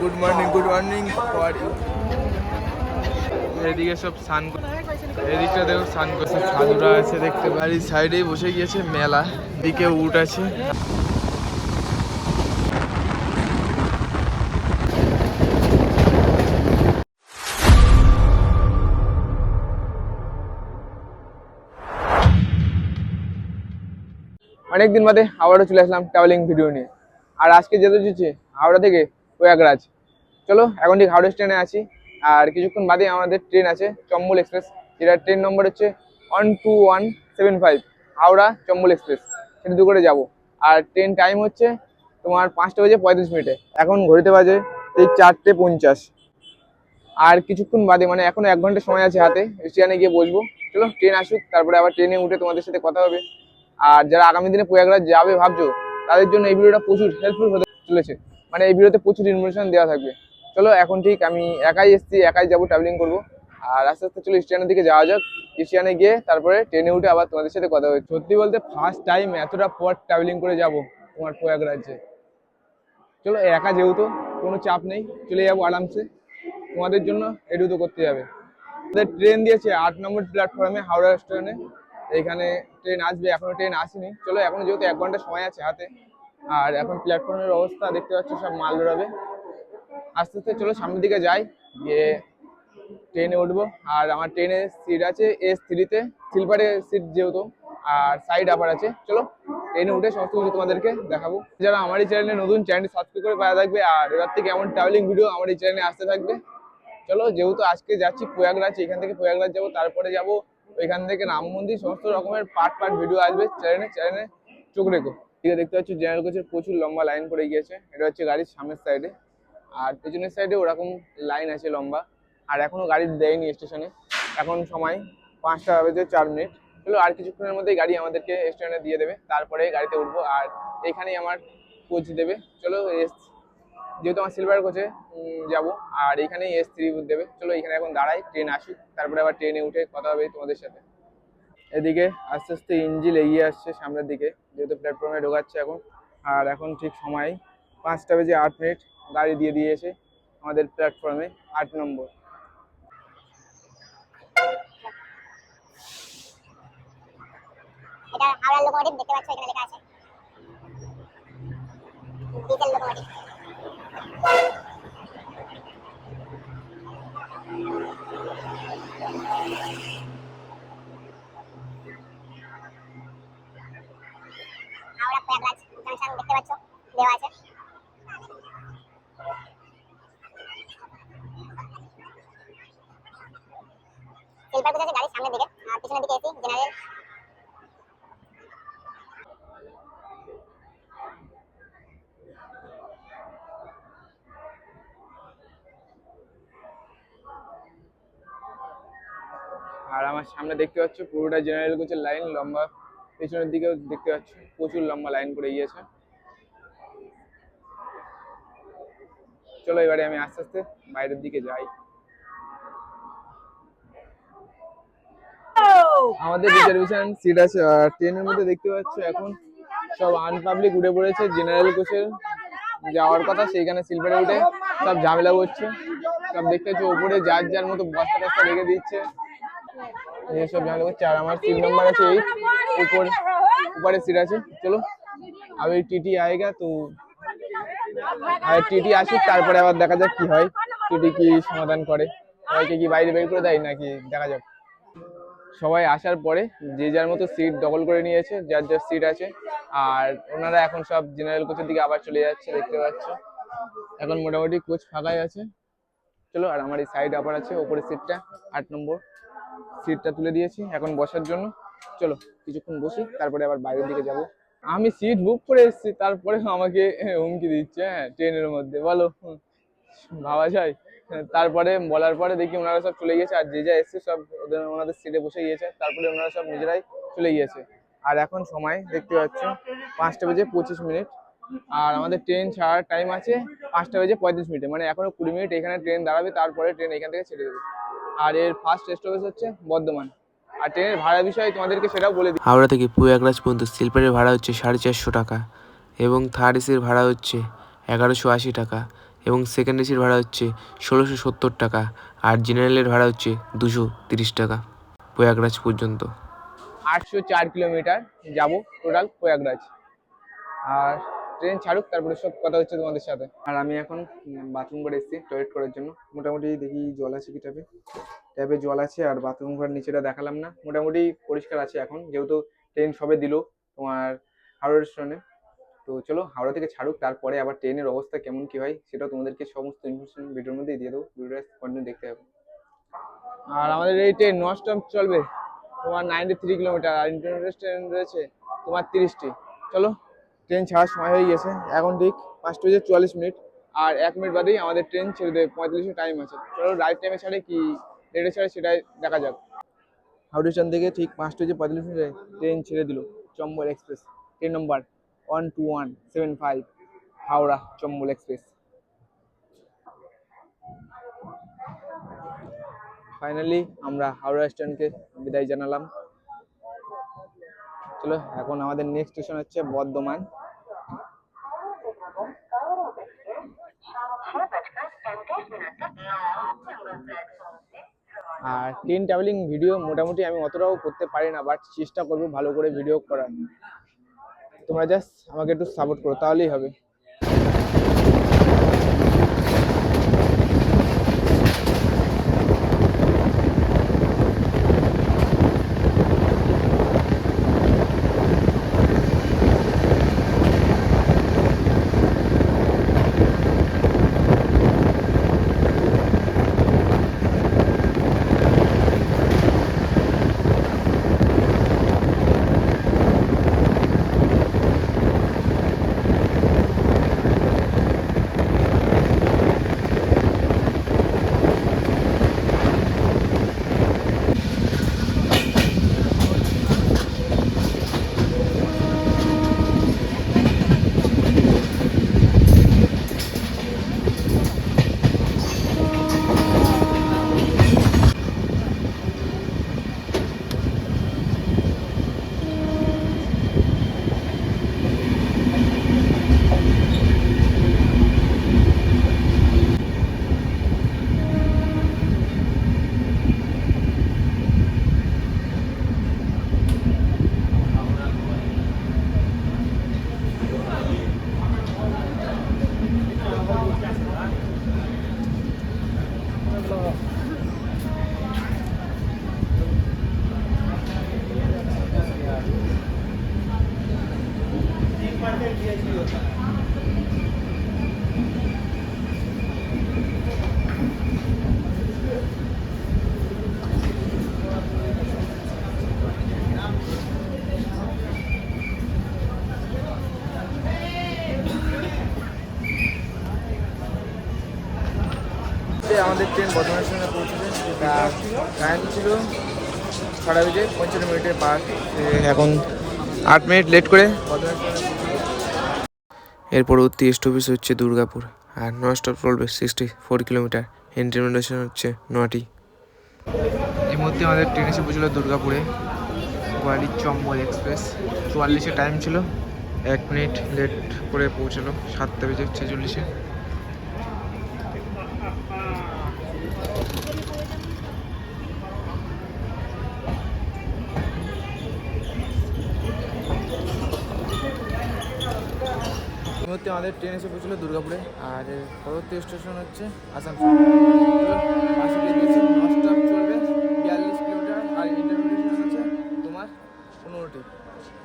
Good morning good morning এদিকে সব স্নান এদিকটা দেখো স্নান করছে। সাধুরা আছে দেখতে পারি। সাইডেই বসে গিয়েছে মেলা। দিকে উট আছে। অনেকদিন বাদে আবারও চলে আসলাম ট্রাভেলিং ভিডিও নিয়ে। আর আজকে যেতে হচ্ছে হাওড়া থেকে প্রয়াগরাজ। চলো, এখন ঠিক হাওড়া স্টেশনে আছি। আর কিছুক্ষণ বাদে আমাদের ট্রেন আছে, চম্বল এক্সপ্রেস যেটা ট্রেন নম্বর হচ্ছে one two one seven five Howrah Chambal express সেটা দু করে যাব। আর ট্রেন টাইম হচ্ছে তোমার পাঁচটা বাজে পঁয়ত্রিশ মিনিটে। এখন ঘড়িতে বাজে এই চারটে পঞ্চাশ। আর কিছুক্ষণ বাদে মানে এখনও এক ঘণ্টা সময় আছে হাতে স্টেশনে গিয়ে বসবো। চলো ট্রেন আসুক, তারপরে আবার ট্রেনে উঠে তোমাদের সাথে কথা হবে। আর যারা আগামী দিনে প্রয়াগরাজ যাবে ভাবছ, তাদের জন্য এই ভিডিওটা প্রচুর হেল্পফুল হতে চলেছে। মানে এই ভিডিওতে প্রচুর ইনফরমেশন দেওয়া থাকবে। চলো, এখন ঠিক আমি একাই এসেছি, একাই যাব ট্রাভেলিং করব। আর আস্তে আস্তে চলো স্টেশনের দিকে যাওয়া যাক। স্টেশনে গিয়ে তারপরে ট্রেনে উঠে আবার তোমাদের সাথে কথা হবে সত্যি বলতে ফার্স্ট টাইম এতটা পর ট্রাভেলিং করে যাব তোমার প্রয়াগরাজ্যে চলো, একা যেহেতু, কোনো চাপ নেই। চলে যাব আরামসে। তোমাদের জন্য এটু তো করতে যাবে আমাদের ট্রেন দিয়েছে আট নম্বর প্ল্যাটফর্মে হাওড়া স্টেশনে এখানে ট্রেন আসবে, এখনও ট্রেন আসেনি। চলো, এখনও যেহেতু এক ঘণ্টা সময় আছে হাতে আর এখন প্ল্যাটফর্মের অবস্থা দেখতে পাচ্ছ, সব মাল বেরোবে। আস্তে আস্তে চলো সামনের দিকে যাই, গিয়ে ট্রেনে উঠবো। আর আমার ট্রেনের সিট আছে এস থ্রিতে স্লিপারে সিট যেহেতু, আর সাইড আপার আছে। চলো ট্রেনে উঠে সমস্ত কিছু তোমাদেরকে দেখাবো। যারা আমার এই চ্যানেলে নতুন চ্যানেল সাবস্ক্রাইব করে পাওয়া থাকবে। আর এবার থেকে এমন ট্রাভেলিং ভিডিও আমার এই চ্যানেলে আসতে থাকবে। চলো যেহেতু আজকে যাচ্ছি প্রয়াগরাজ, এখান থেকে প্রয়াগরাজ যাব, তারপরে যাব ওইখান থেকে রাম মন্দির সমস্ত রকমের পার্ট পার্ট ভিডিও আসবে। চ্যানেলে চ্যানেলে চোখ রেখো। আছে দেখতে পাচ্ছি জেনারেল কোচের প্রচুর লম্বা লাইন পড়ে গিয়েছে। এটা হচ্ছে গাড়ির সামনের সাইডে আর পেছনের সাইডে ওরকম লাইন আছে লম্বা। আর এখনও গাড়ি দেয়নি স্টেশনে এখন সময় পাঁচটা বেজে চার মিনিট চলো আর কিছুক্ষণের মধ্যেই গাড়ি আমাদেরকে স্টেশনে দিয়ে দেবে। তারপরে গাড়িতে উঠবো। আর এখানেই আমার কোচ দেবে। চলো এস, যেহেতু আমার সিলভার কোচে যাব। আর এখানেই এস থ্রি দেবে। চলো এখানে এখন দাঁড়াই। ট্রেন আসুক। তারপরে আবার ট্রেনে উঠে কথা হবে তোমাদের সাথে। এদিকে আস্তে আস্তে ইঞ্জিল এগিয়ে আসছে সামনের দিকে, যেহেতু প্ল্যাটফর্মে ঢোকাচ্ছে এখন। আর এখন ঠিক সময় পাঁচটা বেজে আট মিনিট, গাড়ি দিয়ে দিয়েছে আমাদের প্ল্যাটফর্মে আট নম্বর। লোকোমোটিভ হাওড়া জাংশন দেখতে পাচ্ছ, দেওয়া আছে। আর আমার সামনে দেখতে পাচ্ছ, পুরোটা জেনারেল কোচের লাইন লম্বা। পেছনের দিকেও দেখতে পাচ্ছ, প্রচুর লম্বা লাইন করে গিয়েছে। চলো এবারে আমি আস্তে আস্তে বাইরের দিকে যাই। আমাদের রিজার্ভেশন সিট আছে ট্রেনের মধ্যে দেখতে পাচ্ছ এখন সব আনপাবলিক উঠে পড়েছে জেনারেল কোচের যাওয়ার কথা সেইখানে সিলভারে উঠে সব ঝামেলা করছে। সব দেখতে পাচ্ছ ওপরে যার যার মতো বস্তা টস্তা রেখে দিচ্ছে। এইসব ঝামেলা করছে আর আমার সিট নাম্বার আছে এইট উপর উপরে সিট আছে। চলো আবার টিটি আएगा তো টিটি আসুক, তারপরে আবার দেখা যাক কি হয়। টিটি কি সমাধান করে? সবাইকে কি বাইরে বের করে দেয় নাকি দেখা যাক। সবাই আসার পরে যে যার মতো সিট দখল করে নিয়েছে, যার যার সিট আছে। আর ওনারা এখন সব জেনারেল কোচের দিকে আবার চলে যাচ্ছে, দেখতে পাচ্ছ। এখন মোটামুটি কোচ ফাঁকাই আছে। চলো, আর আমার এই সাইড আবার আছে, ওপরের সিটটা আট নম্বর সিটটা তুলে দিয়েছি এখন বসার জন্য। চলো, কিছুক্ষণ বসি, তারপরে আবার বাইরের দিকে যাব। আমি সিট বুক করে এসেছি তারপরে আমাকে হুমকি দিচ্ছে হ্যাঁ ট্রেনের মধ্যে। বলো ভাবা যায়? হ্যাঁ, তারপরে বলার পরে দেখি ওনারা সব চলে গিয়েছে আর যে যা এসছে সব ওদের ওনাদের সিটে বসে গিয়েছে তারপরে ওনারা সব নিজেরাই চলে গিয়েছে। আর এখন সময় দেখতে পাচ্ছ পাঁচটা বেজে পঁচিশ মিনিট। আর আমাদের ট্রেন ছাড়ার টাইম আছে পাঁচটা বেজে পঁয়ত্রিশ মিনিটে মানে এখনও কুড়ি মিনিট এখানে ট্রেন দাঁড়াবে তারপরে ট্রেন এখান থেকে ছেড়ে দেবে। আর এর ফার্স্ট স্টপেজ হচ্ছে বর্ধমান। আর ট্রেনের ভাড়া বিষয়ে তোমাদেরকে সেটাও বলে দিই। হাওড়া থেকে প্রয়াগরাজ পর্যন্ত স্লিপারের ভাড়া হচ্ছে সাড়ে চারশো টাকা এবং থার্ড এসির ভাড়া হচ্ছে এগারোশো আশি টাকা এবং সেকেন্ড এসির ভাড়া হচ্ছে ষোলোশো সত্তর টাকা আর জেনারেলের ভাড়া হচ্ছে দুশো তিরিশ টাকা প্রয়াগরাজ পর্যন্ত। আটশো চার কিলোমিটার যাব টোটাল প্রয়াগরাজ। আর ট্রেন ছাড়ুক তারপরে সব কথা হচ্ছে তোমাদের সাথে। আর আমি এখন বাথরুম করে এসেছি টয়লেট করার জন্য। মোটামুটি দেখি জল আছে কি ট্যাপে ট্যাপে জল আছে আর বাথরুম ঘর নিচেটা দেখালাম না। মোটামুটি পরিষ্কার আছে এখন, যেহেতু ট্রেন সবে দিল তোমার হাওড়া স্টেশনে তো চলো হাওড়া থেকে ছাড়ুক, তারপরে আবার ট্রেনের অবস্থা কেমন, কি হয়, সেটা তোমাদেরকে সমস্ত ইনফরমেশন ভিডিওর মধ্যেই দিয়ে দেবো। ভিডিওটা কন্টিনিউ দেখতে হবে। আর আমাদের এই ট্রেন নন চলবে, তোমার নাইনটি থ্রি কিলোমিটার আর ইন্টারনেট ট্রেন রয়েছে তোমার তিরিশটি। চলো ট্রেন ছাড়ার সময় হয়ে গেছে, এখন ঠিক পাঁচটা বেজে চুয়াল্লিশ মিনিট। আর এক মিনিট বাদেই আমাদের ট্রেন ছেড়ে দেবে, পঁয়তাল্লিশ টাইম আছে। চলো রাইট টাইমে ছাড়ে কি লেটে ছাড়ে সেটাই দেখা যাক। হাওড়া স্টেশন থেকে ঠিক পাঁচটা বেজে পঁয়তাল্লিশ মিনিটে ট্রেন ছেড়ে দিল Chambal express. Train number one two one seven five Howrah Chambal express. Finally আমরা হাওড়া স্টেশনকে বিদায় জানালাম। চলো, এখন আমাদের নেক্সট স্টেশন হচ্ছে বর্ধমান। আর ট্রেন ট্রাভেলিং ভিডিও মোটামুটি আমি অতটাও করতে পারি না বাট চেষ্টা করব ভালো করে ভিডিও করার। তোমরা জাস্ট আমাকে একটু সাপোর্ট করো, তাহলেই হবে আমাদের ট্রেন বর্ধমান স্টেশনে পৌঁছেছে টাইম ছিল ছটা বেজে পঞ্চান্ন মিনিটের পার। এখন আট মিনিট লেট করে। এর পরবর্তী স্টপেজ হচ্ছে দুর্গাপুর আর নন স্টপ চলবে সিক্সটি ফোর কিলোমিটার ইন্টারমিডিয়েশন হচ্ছে নটি। এই মুহূর্তে আমাদের ট্রেন এসে পৌঁছলো দুর্গাপুরে গোয়ালির চম্বল এক্সপ্রেস চুয়াল্লিশে টাইম ছিল এক মিনিট লেট করে পৌঁছলো সাতটা বেজে ছেচল্লিশে। মুহূর্তে আমাদের ট্রেন এসে পৌঁছলো দুর্গাপুরে। আর পরবর্তী স্টেশন হচ্ছে আসানসোল। চলবে বিয়াল্লিশ কিলোমিটার আর তোমার পনেরোটি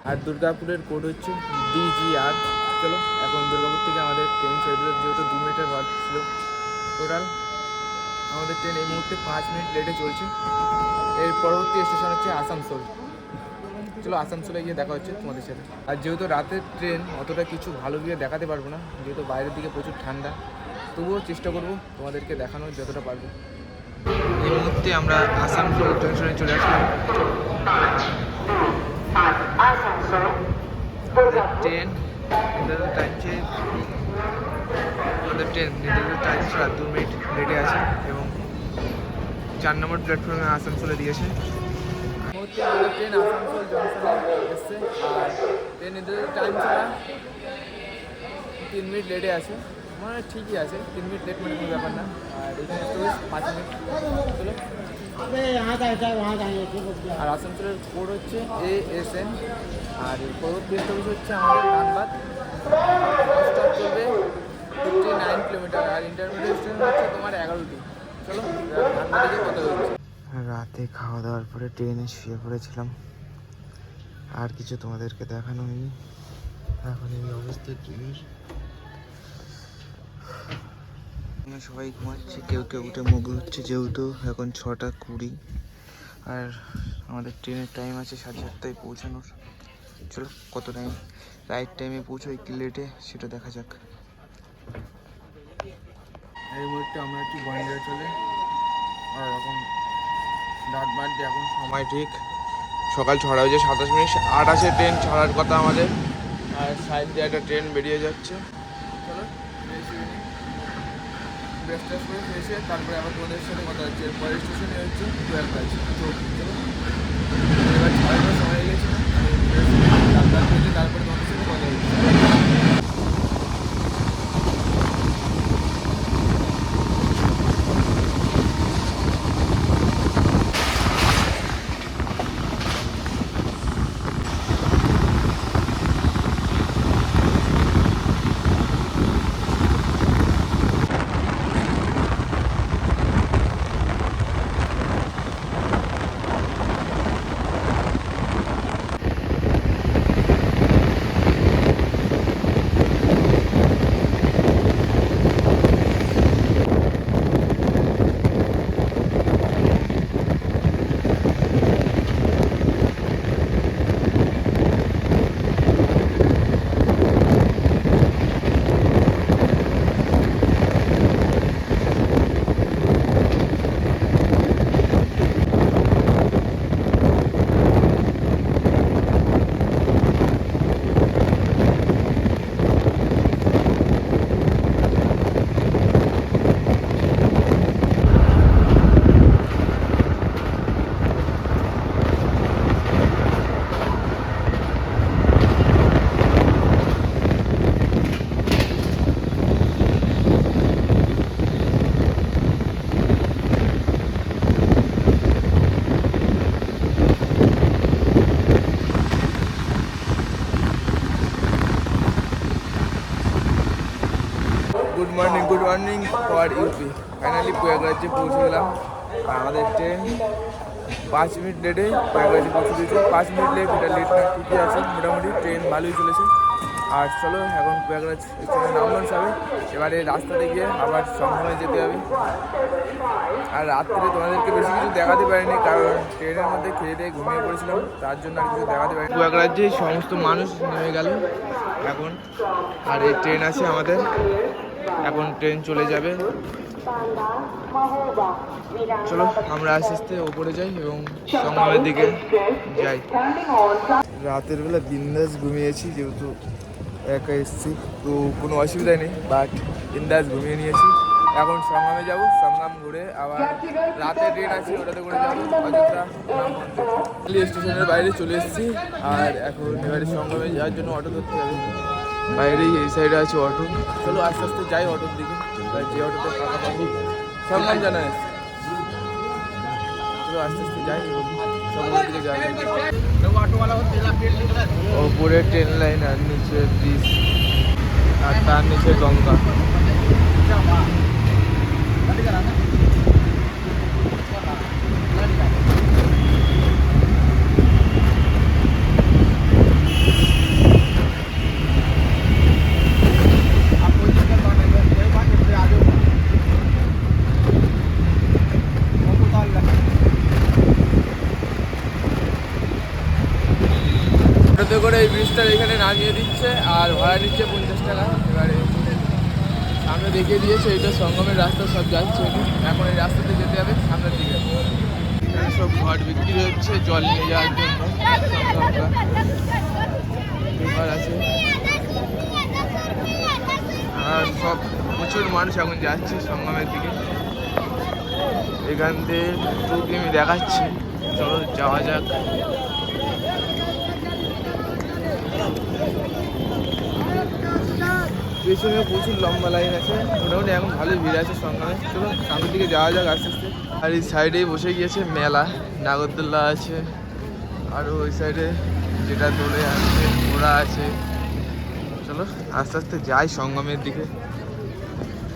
আর দুর্গাপুরের কোড হচ্ছে ডিজিআর চলো, এখন দুর্গাপুর থেকে আমাদের ট্রেন ছেড়ে দিল, যেহেতু দু মিনিটের বাদ ছিল। টোটাল আমাদের ট্রেন এই মুহূর্তে পাঁচ মিনিট লেটে চলছে। এর পরবর্তী স্টেশন হচ্ছে আসানসোল। চলো আসানসোলে গিয়ে দেখা হচ্ছে তোমাদের সাথে। আর যেহেতু রাতের ট্রেন অতটা কিছু ভালো গিয়ে দেখাতে পারব না, যেহেতু বাইরের দিকে প্রচুর ঠান্ডা। তবুও চেষ্টা করব তোমাদেরকে দেখানোর যতটা পারব। এই মুহূর্তে আমরা আসানসোল জংশনে চলে আসলাম। ট্রেন টাইম আমাদের ট্রেন নির্ধারিত টাইম দু মিনিট লেটে আছে এবং চার নম্বর প্ল্যাটফর্মে আসানসোলে দিয়েছে। ট্রেন আসানসোল জংশনে এসছে আর ট্রেন নির্ধারিত টাইম ছিল তিন মিনিট লেটে আছে। মনে ঠিকই আছে, তিন মিনিট লেট মানে কোনো ব্যাপার না। আর এখানে স্টপেজ পাঁচ মিনিট চলো। আর আসানসোলের কোড হচ্ছে এ এস এন আর পরবর্তী হচ্ছে আমাদের ধানবাদ। স্টপ চলবে ফিফটি নাইন কিলোমিটার আর ইন্টারমিডিয়েট হচ্ছে তোমার এগারোটি। চলো ধানবাদে গিয়ে কথা রাতে খাওয়া দাওয়ার পরে ট্রেনে শুয়ে পড়েছিলাম। আর কিছু তোমাদেরকে দেখানো হয়নি। এখন এই অবস্থা ট্রেনের। সবাই ঘুমাচ্ছে, কেউ কেউ উঠে মুখ হচ্ছে যেহেতু এখন ছটা কুড়ি। আর আমাদের ট্রেনের টাইম আছে সাড়ে সাতটায় পৌঁছানোর। চলো, কত টাইম রাইট টাইমে পৌঁছোই, কি লেটে সেটা দেখা যাক। এই মুহূর্তে আমরা একটু বন্ডে চলে, আর এখন বাড়ছে এখন সময় ঠিক। সকাল ছটা হয়েছে সাতাশ মিনিট আটাশে ট্রেন, ছাড়ার কথা আমাদের। আর সাইড দিয়ে একটা ট্রেন বেরিয়ে যাচ্ছে। চলো টেস্ট করে ফেসে তারপরে আবার তোমাদের সাথে কথা হচ্ছে। পরের স্টেশনে হচ্ছে হয়ে গেছে ডাক্তার পেয়েছে তারপরে তোমাদের সাথে কথা হচ্ছে good morning morning for UP finally প্রয়াগরাজ্যে পৌঁছে গেলাম আর আমাদের ট্রেন পাঁচ মিনিট লেটে প্রয়াগরাজ্যে পৌঁছে দিয়েছে। পাঁচ মিনিট লেট এটা লেট না, ঠিকই আছে। মোটামুটি ট্রেন ভালোই চলেছে। আর চলো, এখন প্রয়াগরাজ স্টেশনে নামলাম সবে। এবারে রাস্তাতে গিয়ে আবার সঙ্গমে যেতে হবে। আর রাত্রে তোমাদেরকে বেশি কিছু দেখাতে পারিনি, কারণ ট্রেনের মধ্যে খেয়ে দিয়ে ঘুমিয়ে পড়েছিলাম। তার জন্য আর কিছু দেখাতে পারিনি। প্রয়াগরাজ্যে সমস্ত মানুষ নেমে গেল এখন। আর এই ট্রেন আছে আমাদের। এখন ট্রেন চলে যাবে। চলো, আমরা আস্তে আস্তে ওপরে যাই এবং সঙ্গমের দিকে যাই। রাতের বেলা বিন্দাস ঘুমিয়েছি, যেহেতু একা এসেছি, তো কোনো অসুবিধা নেই বাট বিন্দাস ঘুমিয়ে নিয়েছি। এখন সঙ্গমে যাব সঙ্গম ঘুরে আবার রাতে ট্রেন আছে, ওটাতে করে যাব, অযোধ্যা স্টেশনের বাইরে চলে এসেছি, আর এখন এবারে সঙ্গমে যাওয়ার জন্য অটো ধরতে হবে। বাইরেই এই সাইডে আছে অটো চলো আস্তে আস্তে যাই অটোর দিকে। যে অটোতে ফাঁকা পাবো সঙ্গম জানা চলো আস্তে আস্তে যাই সঙ্গমের দিকে যাই ওপরে ট্রেন লাইন আর নিচে ব্রিজ আর তার নিচে গঙ্গা। করে এই ব্রিজটার এখানে নামিয়ে দিচ্ছে আর ভাড়া নিচ্ছে পঞ্চাশ টাকা। এবারে সামনে দেখিয়ে দিয়েছে এটা সঙ্গমের রাস্তা সব যাচ্ছে এখন। এই রাস্তাতে যেতে হবে সামনের দিকে। এখানে সব ঘর বিক্রি হচ্ছে, জল নিয়ে যাওয়ার জন্য। আছে। আর সব প্রচুর মানুষ এখন যাচ্ছে সঙ্গমের দিকে। এখান থেকে দেখাচ্ছে। চলো যাওয়া যাক। পেছনে প্রচুর লম্বা লাইন আছে। মোটামুটি এখন ভালোই ভিড় আছে সঙ্গে চলো সামনের দিকে যাওয়া যাক আস্তে আস্তে। আর এই সাইডেই বসে গিয়েছে মেলা। নাগরদোল্লা আছে। আর ওই সাইডে যেটা দোলে আছে, ঘোড়া আছে। চলো, আস্তে আস্তে যাই সঙ্গমের দিকে।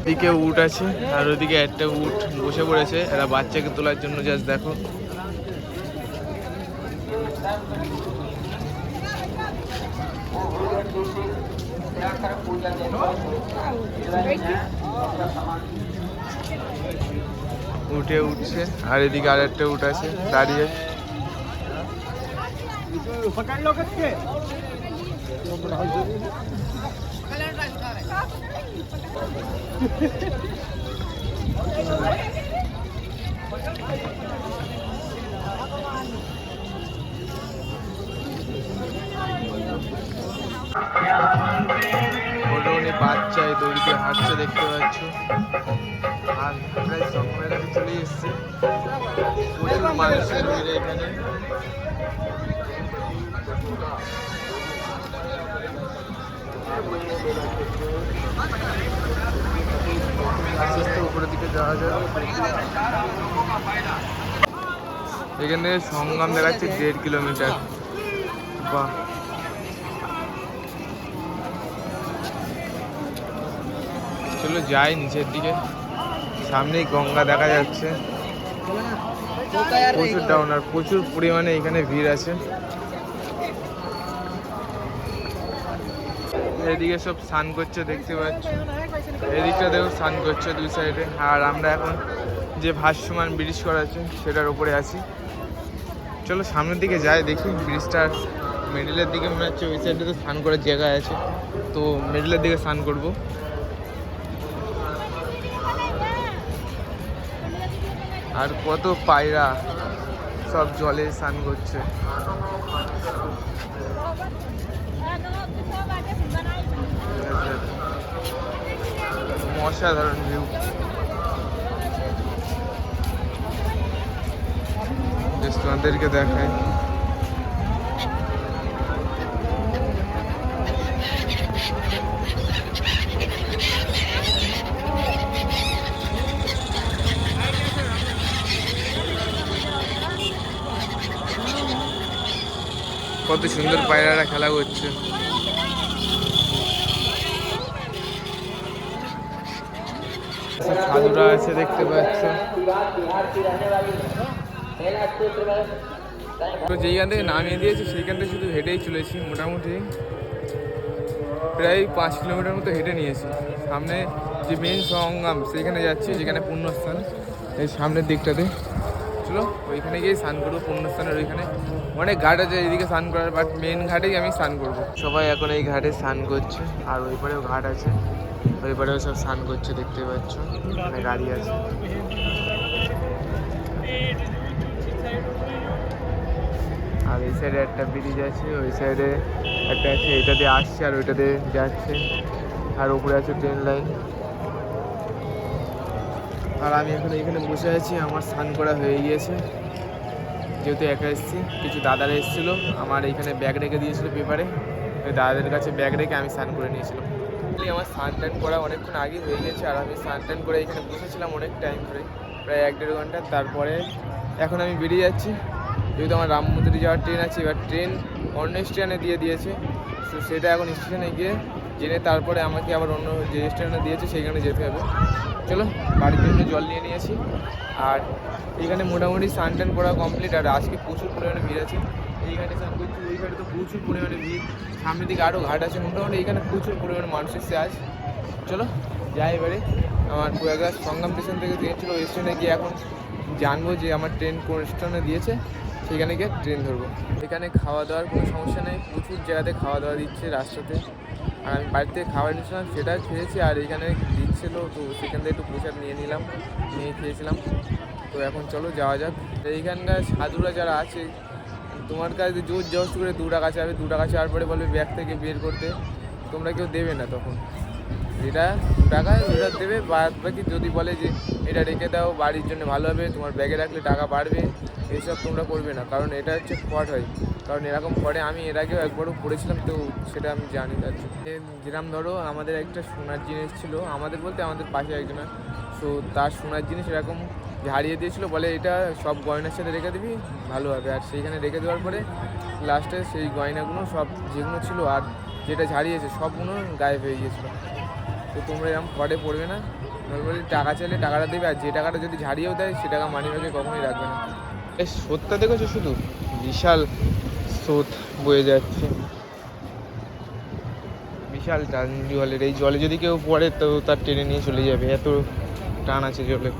এদিকে উট আছে, আর ওইদিকে একটা উট বসে পড়েছে। এরা বাচ্চাকে তোলার জন্য জাস্ট দেখো। উঠে উঠছে আর এদিকে আর একটা উট আছে দাঁড়িয়ে। মোটামুটি বাচ্চায় দড়িতে হাঁটছে দেখতে পাচ্ছ। আর প্রায় সঙ্গমের কাছে চলে এসছে? প্রচুর মানুষের ভিড় এখানে। উপরের দিকে যাওয়া যায় এখান সংগ্রাম দেখাচ্ছে দেড় কিলোমিটার। বাহ। চলো যাই নিচের দিকে। সামনেই গঙ্গা দেখা যাচ্ছে। প্রচুর ডাউন আর প্রচুর পরিমাণে এখানে ভিড় আছে। এদিকে সব স্নান করছে দেখতে পাচ্ছ। এদিকটা দেখো স্নান করছে দুই সাইডে। আর আমরা এখন যে ভাসমান ব্রিজ করা আছে, সেটার উপরে আছি। চলো সামনের দিকে যাই দেখি। ব্রিজটার মিডিলের দিকে মনে হচ্ছে, ওই সাইডে তো স্নান করার জায়গা আছে। তো মিডিলের দিকে স্নান করব। আর কত পায়রা সব জলে স্নান করছে। অসাধারণ ভিউ তোমাদেরকে দেখায় কত সুন্দর পায়রারা খেলা করছে। সাধুরা আছে দেখতে পাচ্ছ। তো যেইখান থেকে নামিয়ে দিয়েছি, সেইখান থেকে শুধু হেঁটেই চলেছি মোটামুটি। প্রায় পাঁচ কিলোমিটার মতো হেঁটে নিয়েছি। সামনে যে মেন সঙ্গম সেইখানে যাচ্ছি, যেখানে পুণ্যস্থান এই সামনের দিকটাতে। চলো ওইখানে গিয়ে স্নান করব, পুণ্যস্থানের ওইখানে। অনেক ঘাট আছে এইদিকে স্নান করার বাট মেন ঘাটেই আমি স্নান করব। সবাই এখন এই ঘাটে স্নান করছে, আর ওই পারেও ঘাট আছে। ওই পারেও সব স্নান করছে, দেখতে পাচ্ছ? এখানে গাড়ি আছে। আর এই সাইডে একটা ব্রিজ আছে, ওই সাইডে একটা আছে এটাতে আসছে আর ওইটাতে যাচ্ছে। আর উপরে আছে ট্রেন লাইন আর আমি এখন এখানে বসে আছি, আমার স্নান করা হয়ে গিয়েছে। যেহেতু একা এসেছি, কিছু দাদারা এসেছিল, আমার এখানে ব্যাগ রেখে দিয়েছিলো পেপারে ওই দাদাদের কাছে ব্যাগ রেখে আমি স্নান করে নিয়েছিলাম। আমার স্নান টান করা অনেকক্ষণ আগে হয়ে গেছে, আর আমি স্নান টান করে এখানে বসেছিলাম অনেক টাইম ধরে, প্রায় এক দেড় ঘণ্টা। তারপরে এখন আমি বেরিয়ে যাচ্ছি। যেহেতু আমার রাম মন্দিরে যাওয়ার ট্রেন আছে, এবার ট্রেন অন্য স্টেশনে দিয়ে দিয়েছে। তো সেটা এখন স্টেশনে গিয়ে জেনে তারপরে আমাকে আবার অন্য যে স্টেশনে দিয়েছে, সেইখানে যেতে হবে। চলো বাড়ির জন্য জল নিয়ে নিয়েছি। আর এখানে মোটামুটি স্নান টান কমপ্লিট আর আজকে প্রচুর পরিমাণে ভিড় আছে। এইখানে ঘাটে তো প্রচুর পরিমাণে ভিড়। সামনের দিকে আরও ঘাট আছে, মোটামুটি এখানে প্রচুর পরিমাণে মানুষ এসছে আজ চলো, যাই এবারে। আমার কুয়াগাছ সংগ্রাম স্টেশন থেকে দিয়েছিল ওই স্টেশনে গিয়ে এখন জানব যে আমার ট্রেন কোন স্টেশনে দিয়েছে। সেখানে গিয়ে ট্রেন ধরবো। এখানে খাওয়া দাওয়ার কোনো সমস্যা নেই, প্রচুর জায়গাতে খাওয়া দাওয়া দিচ্ছে রাস্তাতে। আর আমি বাড়ি থেকে খাবার নিয়েছিলাম সেটা খেয়েছি আর এখানে দিচ্ছিল তো সেখান থেকে একটু প্রসাদ নিয়ে নিলাম, নিয়ে খেয়েছিলাম। তো এখন চলো যাওয়া যাক। এইখানকার সাধুরা যারা আছে, তোমার কাছে জোর জোর করে দু টাকা চাবে দু টাকা চাওয়ার পরে বলবে ব্যাগ থেকে বের করতে। তোমরা কেউ দেবে না তখন। যেটা দু টাকায় ওটা দেবে, বাদ বাকি যদি বলে যে এটা রেখে দাও, বাড়ির জন্য ভালো হবে, তোমার ব্যাগে রাখলে টাকা বাড়বে। এইসব তোমরা করবে না। কারণ এটা হচ্ছে ফ্রড হয়। কারণ এরকম ফ্রডে আমি এর আগেও একবারও পড়েছিলাম তো সেটা আমি জানি তার যেরকম ধরো, আমাদের একটা সোনার জিনিস ছিল। আমাদের বলতে আমাদের পাশে একজনের সো তার সোনার জিনিস এরকম হারিয়ে দিয়েছিল, বলে এটা সব গয়নার সাথে রেখে দিবি, ভালো হবে। আর সেইখানে রেখে দেওয়ার পরে লাস্টে সেই গয়নাগুলো সব যেগুলো ছিল আর যেটা ঝাড়িয়েছে, সবগুলো গায়েব হয়ে গিয়েছিল। তো তোমরা এরকম ফ্রডে পড়বে না। নর্মালি টাকা চাইলে টাকাটা দেবে, আর যে টাকাটা যদি ঝাড়িয়েও দেয়, সে টাকা মানি কখনোই রাখবে না। স্রোতটা দেখেছ শুধু? বিশাল স্রোত বয়ে যাচ্ছে। বিশাল টান জলের এই জলে যদি কেউ পড়ে, তো তার টেনে নিয়ে চলে যাবে। এত টান আছে জলে।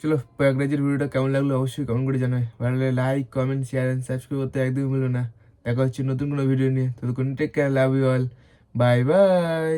চলো, প্রয়াগরাজের ভিডিওটা কেমন লাগল অবশ্যই কমেন্ট করে জানাবে। ভালো লাগলে like comment share and subscribe করতে একদমই ভুলো না। দেখা হচ্ছে নতুন কোনো ভিডিও নিয়ে। ততক্ষণ take care love you all bye bye